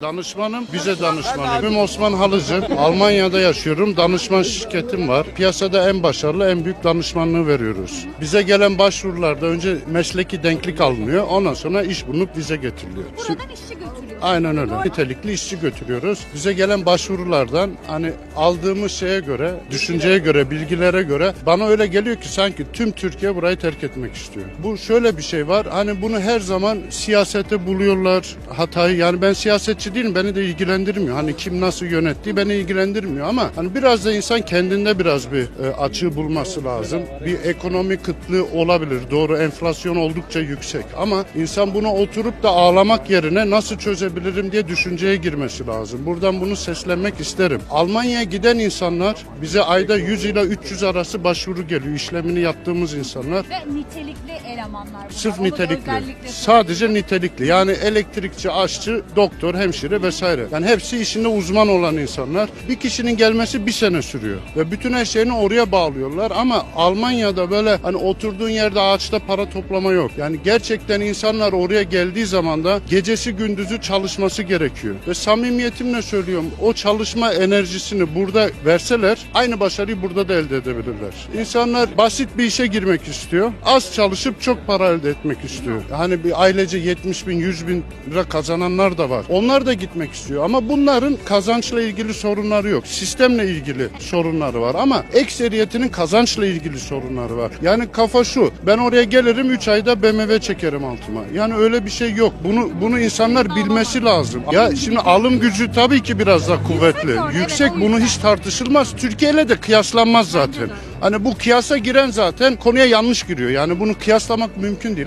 Danışmanım, bize danışmanım. İsmim Osman Halıcı. Almanya'da yaşıyorum. Danışman şirketim var. Piyasada en başarılı, en büyük danışmanlığı veriyoruz. Bize gelen başvurularda önce mesleki denklik alınıyor. Ondan sonra iş bulunup bize getiriliyor. Buradan işçi götürüyor. Aynen öyle. Nitelikli işçi götürüyoruz. Bize gelen başvurulardan hani aldığımız şeye göre, düşünceye göre, bilgilere göre bana öyle geliyor ki sanki tüm Türkiye burayı terk etmek istiyor. Bu şöyle bir şey var. Hani bunu her zaman siyasete buluyorlar hatayı. Yani ben siyasetçi değilim. Beni de ilgilendirmiyor. Hani kim nasıl yönettiği beni ilgilendirmiyor ama hani biraz da insan kendinde biraz bir e, açığı bulması lazım. Bir ekonomi kıtlığı olabilir. Doğru enflasyon oldukça yüksek ama insan bunu oturup da ağlamak yerine nasıl çözebilirim diye düşünceye girmesi lazım. Buradan bunu seslenmek isterim. Almanya'ya giden insanlar bize ayda 100 ile 300 arası başvuru geliyor. İşlemini yaptığımız insanlar. Ve nitelikli elemanlar bunlar. Sırf Onu nitelikli. Sadece nitelikli. Yani elektrikçi, aşçı, doktor, hemşire vesaire. Yani hepsi işinde uzman olan insanlar. Bir kişinin gelmesi bir sene sürüyor. Ve bütün her şeyini oraya bağlıyorlar. Ama Almanya'da böyle hani oturduğun yerde ağaçta para toplama yok. Yani gerçekten insanlar oraya geldiği zaman da gecesi gündüzü çalışması gerekiyor. Ve samimiyetimle söylüyorum o çalışma enerjisini burada verseler aynı başarıyı burada da elde edebilirler. İnsanlar basit bir işe girmek istiyor. Az çalışıp çok para elde etmek istiyor. Hani bir ailece 70 bin 100 bin lira kazananlar da var. Onlar da gitmek istiyor ama bunların kazançla ilgili sorunları yok. Sistemle ilgili sorunları var ama ekseriyetinin kazançla ilgili sorunları var. Yani kafa şu ben oraya gelirim 3 ayda BMW çekerim altıma. Yani öyle bir şey yok. Bunu bunu insanlar bilmesi lazım. Ya şimdi alım gücü tabii ki biraz daha kuvvetli. Yüksek bunu hiç tartışılmaz. Türkiye ile de kıyaslanmaz zaten. Hani bu kıyasa giren zaten konuya yanlış giriyor. Yani bunu kıyaslamak mümkün değil.